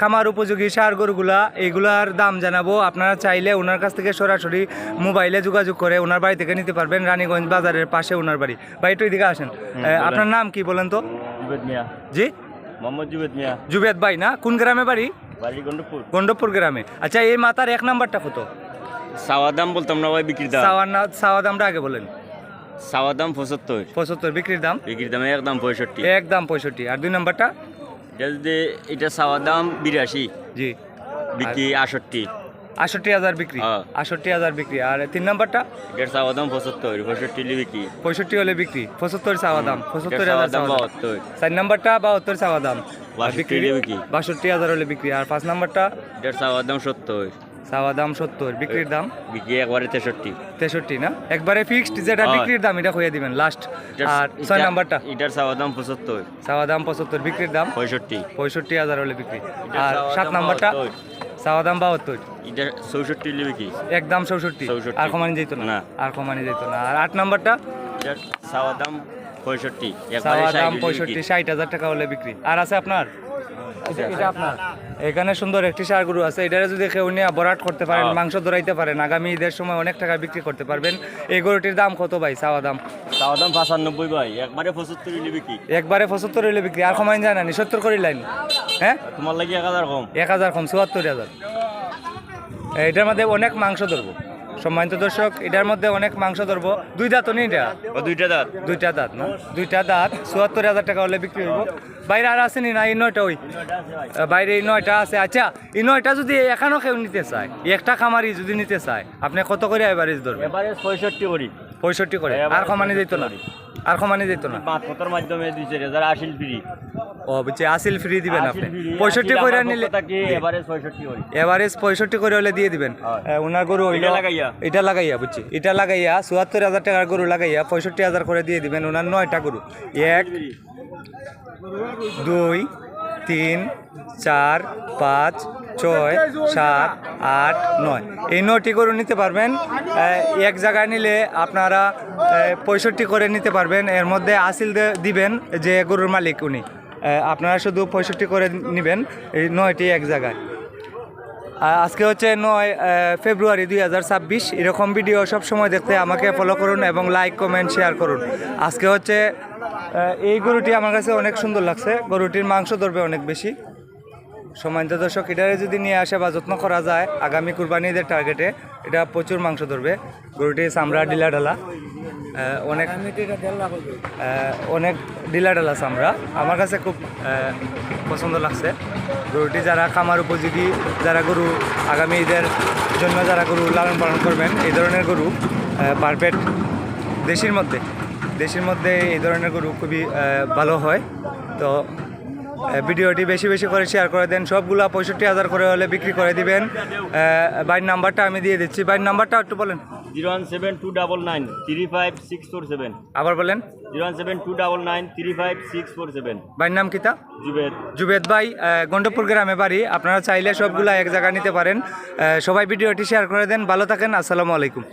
খামার উপযোগী সার গরুগুলা এগুলার দাম জানাব। আপনারা চাইলে ওনার কাছ থেকে সরাসরি মোবাইলে যোগাযোগ করে ওনার বাড়ি থেকে নিতে পারবেন রানীগঞ্জ বাজারের পাশে ওনার বাড়ি। ভাই একটু এদিকে আসেন। আপনার নাম কি বলেন তো? জি? মোহাম্মদ জুবেদ মিয়া। জুবেদ ভাই না? কোন গ্রামে বাড়ি? গন্ডপুর গন্ডপুর গ্রামে। আচ্ছা এই মাতার এক নাম্বারটা কত? সাওয়া দাম বলতাম না ভাই বিক্রির দাম। সাওয়া দামটা আগে বলেন। সাওয়া দাম পঁচাত্তর। পঁচাত্তর বিক্রির দাম? বিক্রির দাম একদম পঁয়ষট্টি। এক দাম পঁয়ষট্টি। আর দুই নাম্বারটা? এটা যদি এটা চাওয়ার দাম বিরাশি। জি। বিক্রি আষট্টি। আষট্টি হাজার বিক্রি। হ্যাঁ। আষট্টি হাজার বিক্রি। আর তিন নাম্বারটা? এটার চাওয়া দাম পঁচাত্তর পঁয়ষট্টি হলে বিক্রি। পঁয়ষট্টি হলে বিক্রি। পঁচাত্তর চাওয়া দাম পঁচাত্তর হাজার দাম বাহাত্তর। চার নাম্বারটা বাহাত্তর চাওয়া দাম। বিক্রি। বাষট্টি হাজার হলে বিক্রি। আর পাঁচ নাম্বারটা? এটার চাওয়ার দাম সত্তর। চাওয়া দাম সত্তর বিক্রির দাম? বিক্রি একবারে তেষট্টি। তেষট্টি না? একবারে ফিক্সড যেটা হ্যাঁ। বিক্রির দাম এটা হয়ে দিবেন লাস্ট আর ছয় নাম্বারটা? এটার সাওয়া দাম পঁচাত্তর। চাওয়া দাম পঁচাত্তর বিক্রির দাম? পঁয়ষট্টি। পঁয়ষট্টি হাজার হলে বিক্রি। আর সাত নাম্বারটা। চাওয়া দাম বাহাত্তর। এটা চৌষট্টি হলে বিক্রি। একদম চৌষট্টি। 64 আর কমানি যেত না। আর কমানি যেত না। আর আট নাম্বারটা? সাওয়া দাম পঁয়ষট্টি। চাওয়া দাম পঁয়ষট্টি। ষাট হাজার টাকা হলে বিক্রি। আর আছে আপনার? এখানে সুন্দর একটি সার গরু আছে। এটারে যদি কেউ নিয়ে বরাট করতে পারেন হ্যাঁ। মাংস ধরাইতে পারেন আগামী ঈদের সময় অনেক টাকা বিক্রি করতে পারবেন। এই গরুটির দাম কত ভাই? চাওয়া দাম? চাওয়া দাম পাঁচানব্বই ভাই। একবারে পঁচাত্তর হলে বিক্রি একবারে পঁচাত্তর হইলে বিক্রি আর কমাইন যায় না নি? সত্তর করি লাইন। হ্যাঁ? তোমার লাগে এক হাজার কম। এক হাজার কম চুয়াত্তর হাজার। এটার মধ্যে অনেক মাংস ধরবো। সম্মানিত দর্শক এটার মধ্যে অনেক মাংস ধরবো। দুই দাঁত নেই এটা? ও দুইটা দাঁত। দুইটা দাঁত না? দুইটা দাঁত চুয়াত্তর হাজার টাকা হলে বিক্রি হইব। বাইরে আর আসেনি না এই নয়টা ওই? বাইরে এই নয়টা আছে। আচ্ছা এই নয়টা যদি এখানেও কেউ নিতে চায় একটা খামারি যদি নিতে চায় আপনি কত করে এভারেজ ধরবেন? এভারেজ পঁয়ষট্টি করি। পঁয়ষট্টি করে। আর কমানি যেত না? আর কমানি যেত না। পাঁচ কতর মাধ্যমে দুই চার হাজার আশিল ফ্রি ও বুঝছি আসিল ফ্রি দিবেন আপনি। পঁয়ষট্টি করে নিলে এবারে পঁয়ষট্টি করি। এভারেজ পঁয়ষট্টি করে হলে দিয়ে দিবেন। ওনার গরু হইল এটা লাগাইয়া? এটা লাগাইয়া বুঝছি। এটা লাগাইয়া চুয়াত্তর হাজার টাকার গরু লাগাইয়া পঁয়ষট্টি হাজার করে দিয়ে দিবেন ওনার নয়টা গরু। এক দুই তিন চার পাঁচ ছয়, সাত, আট, নয়। এই নয়টি গরু নিতে পারবেন। এক জায়গায় নিলে আপনারা পঁয়ষট্টি করে নিতে পারবেন। এর মধ্যে আসিল দিবেন যে গরুর মালিক উনি। আপনারা শুধু পঁয়ষট্টি করে নেবেন এই নয়টি এক জায়গায়। আজকে হচ্ছে নয় ফেব্রুয়ারি দুই হাজার ছাব্বিশ। এরকম ভিডিও সব সময় দেখতে আমাকে ফলো করুন এবং লাইক কমেন্ট শেয়ার করুন। আজকে হচ্ছে এই গরুটি আমার কাছে অনেক সুন্দর লাগছে। গরুটির মাংস ধরবে অনেক বেশি। সম্মানিত দর্শক এটারে যদি নিয়ে আসে বা যত্ন করা যায়, আগামী কুরবানিদের টার্গেটে এটা প্রচুর মাংস ধরবে। গরুটি চামড়া ডিলা ডালা অনেক অনেক ডিলা ডালা চামড়া। আমার কাছে খুব পছন্দ লাগছে। গরুটি যারা খামার উপযোগী, যারা গরু আগামী ঈদের জন্য যারা গরু লালন পালন করবেন, এই ধরনের গরু পারফেক্ট দেশির মধ্যে, দেশের মধ্যে এই ধরনের গরু খুবই ভালো হয়। তো ভিডিওটি বেশি বেশি করে শেয়ার করে দেন। সবগুলা পঁয়ষট্টি হাজার করে হলে বিক্রি করে দিবেন। বাইর নাম্বারটা আমি দিয়ে দিচ্ছি। বাইর নাম্বারটা একটু বলেন। Zero one seven two double nine three five six four seven. আবার বলেন। Zero one seven two double nine three five six four seven. বাইর নাম কিতা জুবেদ জুবেদ ভাই গন্ডপুর গ্রামে বাড়ি। আপনারা চাইলে সবগুলা এক জায়গায় নিতে পারেন। সবাই ভিডিওটি শেয়ার করে দেন। ভালো থাকেন। আসসালামু আলাইকুম।